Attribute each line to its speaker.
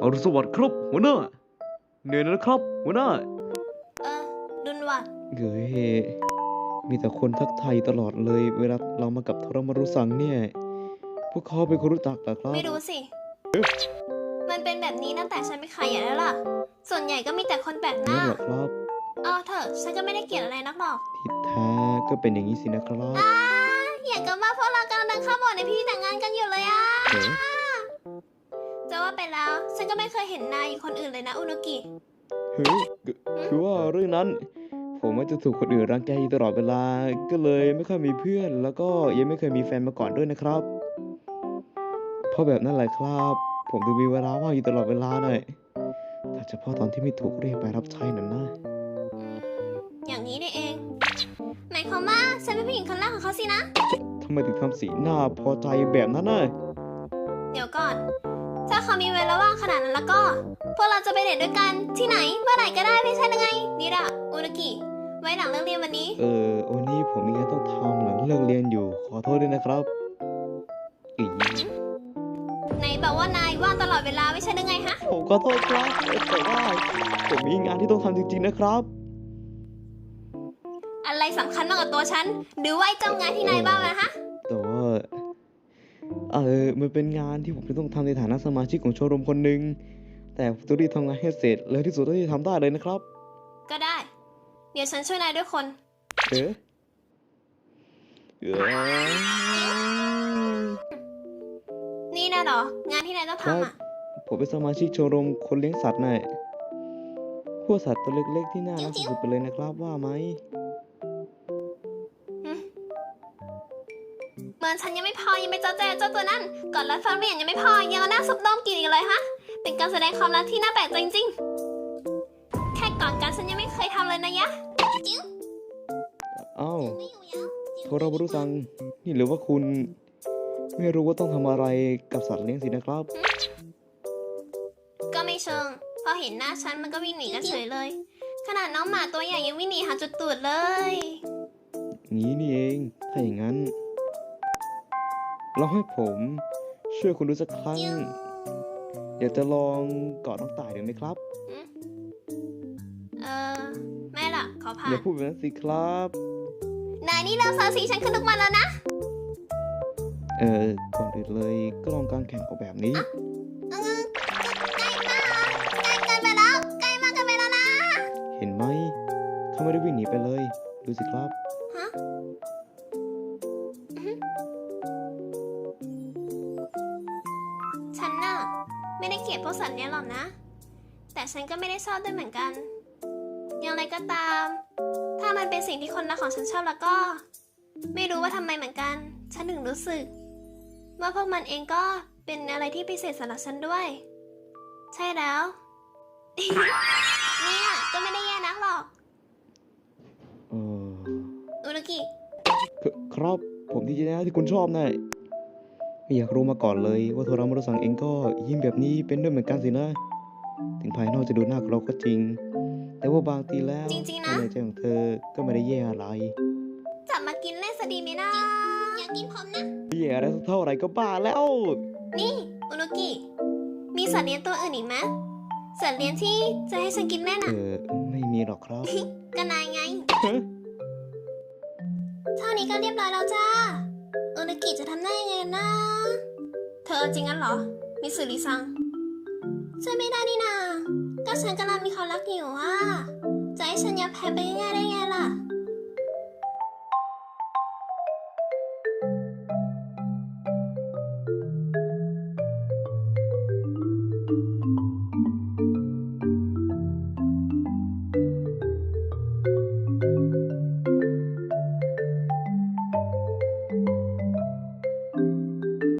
Speaker 1: อรุณสวัสดิ์ครับหัวหน้าเหนื่อยนะครับหัวหน้า
Speaker 2: เออดุนว่ะ
Speaker 1: เฮ้ยมีแต่คนทักไทายตลอดเลย เวลาเรามากับทรมารุสังเนี่ย พวกเขาเป็นคนรู้จักเหรอครับ
Speaker 2: ไม่รู้สิ มันเป็นแบบนี้ตั้งแต่ฉันไม่ขายใหญ่แล้วล่ะ ส่วนใหญ่ก็มีแต่คนแปลกห
Speaker 1: นั่
Speaker 2: น้าน
Speaker 1: เหรอครับ
Speaker 2: เอาเถอะฉันก็ไม่ได้เกลียดอะไรนักหรอก
Speaker 1: ที่แท้ก็เป็นอย่างนี้สินะครับ
Speaker 2: อ่าอย่างกับว่าพวกเรากำลังเดินเข้าโบสถ์ในพิธีแต่งงานกันอยู่เลยอะ
Speaker 1: เอ๋
Speaker 2: จะว่าไปแล้ว ฉันก็ไม่เคยเห็นนายอยู่คนอื่นเลยนะอุนุกิ
Speaker 1: เฮ้ยคือคือว่าเรื่องนั้น ผมมักจะถูกคนอื่นรังแกอยู่ตลอดเวลา ก็เลยไม่ค่อยมีเพื่อน แล้วก็ยังไม่เคยมีแฟนมาก่อนด้วยนะครับ เพราะแบบนั้นแหละครับ ผมถึงมีเวลาว่างอยู่ตลอดเวลาหน่อยแต่เฉพาะตอนที่ไม่ถูกเรียกไปรับใช้นั่นนะ
Speaker 2: อืมอย่างนี้นี่เอง หมายความว่าฉันเป็นผู้หญิงคนแรกของเขาสินะ
Speaker 1: ทำไมถึงทำสีหน้าพอใจแบบนั้นน่ะ
Speaker 2: เดี๋ยวก่อน ถ้าเขามีเวลาว่างขนาดนั้นแล้วก็ พวกเราจะไปเดทด้วยกันที่ไหนเมื่อไหร่ก็ได้ไม่ใช่หรือไงนี่ละอุนุกิ ไว้หลังเลิกเรียนวันนี้
Speaker 1: เออวันนี้ผมมีงานต้องทำหลังเลิกเรียนอยู่ ขอโทษด้วยนะครับอี
Speaker 2: ไหนบอกว่านายว่างตลอดเวลาไม่ใช่หรือไงฮะ
Speaker 1: ผมขอโทษครับแต่ว่าผมมีงานที่ต้องทำจริงๆนะครับ
Speaker 2: อะไรสำคัญมากกว่าตัวฉันหรือว่าไอ้เจ้างานที่นายบ้างนะฮะ
Speaker 1: แต่ว่า เออมันเป็นงานที่ผมจะต้องทำในฐานะสมาชิกของชมรมคนหนึ่งแต่ผมต้องรีบทำงานให้เสร็จเร็วที่สุดเท่าที่ทำได้เลยนะครับ
Speaker 2: ก็ได้ เดี๋ยวฉันช่วยนายด้วยคน
Speaker 1: เอ๊ะเอ้ย
Speaker 2: นี่นะเหรอ งานที่นายต้อง
Speaker 1: ครับ
Speaker 2: ทำอะ
Speaker 1: ผมเป็นสมาชิกชมรมคนเลี้ยงสัตว์น่ะพวกสัตว์ตัวเล็กๆที่น่ารักสุดๆไปเลยนะครับว่าไหม
Speaker 2: นฉันยังไม่พอยังไปเจ้าแจ้เจ้าตัวนั่นก่อนรัดฟันเหรียญยังไม่พอยังเอาหน้าซุปดอมกินอีกเลยฮะเป็นการแสดงความรักที่น่าแปลกใจจริงๆแค่ก่อนกันฉันยังไม่เคยทำเลยนะยะจิ้ว
Speaker 1: อ้าว
Speaker 2: ไม่อยู่แล้ว
Speaker 1: โทรบรุสัง นี่หรือว่าคุณ ไม่รู้ว่าต้องทำอะไรกับสัตว์เลี้ยงสินะครับ
Speaker 2: ก็ไม่เชิง พอเห็นหน้าฉันมันก็วิ่งหนีกันเฉยเลย ขนาดน้องหมาตัวใหญ่ยังวิ่งหนีหาจุดตูดเลย
Speaker 1: งี้นี่เอง ถ้าอย่างนั้น ลองให้ผมช่วยคุณดูสักครั้ง
Speaker 2: จิ้ว
Speaker 1: อยากจะลองกอดน้องต่ายดูไหมครับ
Speaker 2: เออไม่ล่ะขอผ่า
Speaker 1: อย่านพูดแบบนั้นสิครับ
Speaker 2: นายนี่เริ่มซาซีฉันขึ้นทุกวันแล้วนะ
Speaker 1: เออก่อนอื่นเลยก็ลองการแข่งออกแบบนี้
Speaker 2: เออใกล้มากใกล้เกินไปแล้วใกล้มากเกินไปแล้วนะ
Speaker 1: เห็นไหมเขาไม่ได้วิ่งหนีไปเลย ดูสิครับ
Speaker 2: ฮะ ไม่ได้เกลียดพวกสัตว์เลี้ยงหรอกนะ แต่ฉันก็ไม่ได้ชอบด้วยเหมือนกัน อย่างไรก็ตาม ถ้ามันเป็นสิ่งที่คนรักของฉันชอบแล้วก็ ไม่รู้ว่าทำไมเหมือนกัน ฉันถึงรู้สึก ว่าพวกมันเองก็เป็นอะไรที่พิเศษสำหรับฉันด้วย ใช่แล้ว เนี่ยก็ไม่ได้แย่นักหรอก
Speaker 1: เออ
Speaker 2: อุนุกิ
Speaker 1: คครับผมดีใจนะที่คุณชอบนะ ไม่อยากรู้มาก่อนเลยว่าโทรามรุสังเองก็ยิ้มแบบนี้เป็นด้วยเหมือนกันสินะ ถึงภายนอกจะดูน่ากลัวก็จริง แต่ว่าบางทีแล้ว
Speaker 2: จริงๆนะ
Speaker 1: ในใจของเธอก็ไม่ได้แย่อะไร
Speaker 2: จับมากินเล่นสดีไหมนะอยากกินผมนะ
Speaker 1: แย่อะไรสักเท่าไหร่ก็บ้าแล้ว
Speaker 2: นี่อุนุกิ มีสัตว์เลี้ยงตัวอื่นอีกไหมสัตว์เลี้ยงที่จะให้ฉันกินเล่น
Speaker 1: เอ
Speaker 2: อะ
Speaker 1: อ ไม่มีหรอกครับ
Speaker 2: ก็นายไง
Speaker 1: ฮะ
Speaker 2: เท่านี้ก็เรียบร้อยแล้วจ้าอุ นุกิจะทำได้ยังไงนะ เธอเอาจริงงั้นเหรอ มิสุริซัง ช่วยไม่ได้นี่นา ก็ฉันกำลังมีความรักอยู่อะจะให้ฉันยอมแพ้ไปง่ายๆได้ไงล่ะ